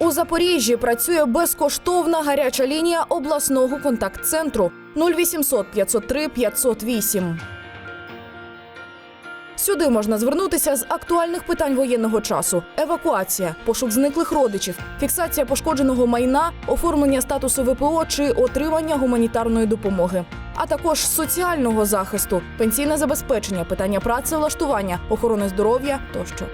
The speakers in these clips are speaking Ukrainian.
У Запоріжжі працює безкоштовна гаряча лінія обласного контакт-центру 0800 503 508. Сюди можна звернутися з актуальних питань воєнного часу: евакуація, пошук зниклих родичів, фіксація пошкодженого майна, оформлення статусу ВПО чи отримання гуманітарної допомоги. А також соціального захисту, пенсійне забезпечення, питання працевлаштування, охорони здоров'я тощо.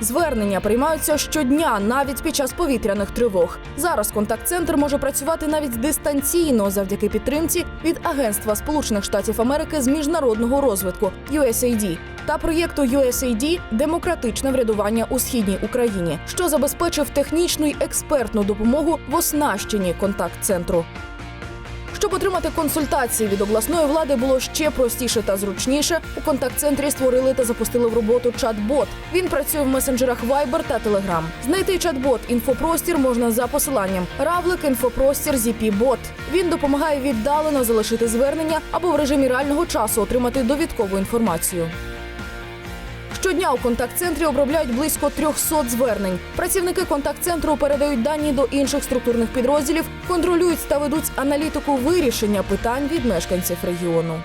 Звернення приймаються щодня, навіть під час повітряних тривог. Зараз контакт-центр може працювати навіть дистанційно завдяки підтримці від Агентства Сполучених Штатів Америки з міжнародного розвитку USAID та проєкту USAID Демократичне врядування у східній Україні, що забезпечив технічну й експертну допомогу в оснащенні контакт-центру. Щоб отримати консультації від обласної влади було ще простіше та зручніше. У контакт-центрі створили та запустили в роботу чат-бот. Він працює в месенджерах Viber та Telegram. Знайти чат-бот інфопростір можна за посиланням Равлик інфопростір ZP Bot. Він допомагає віддалено залишити звернення або в режимі реального часу отримати довідкову інформацію. Щодня у контакт-центрі обробляють близько 300 звернень. Працівники контакт-центру передають дані до інших структурних підрозділів, контролюють та ведуть аналітику вирішення питань від мешканців регіону.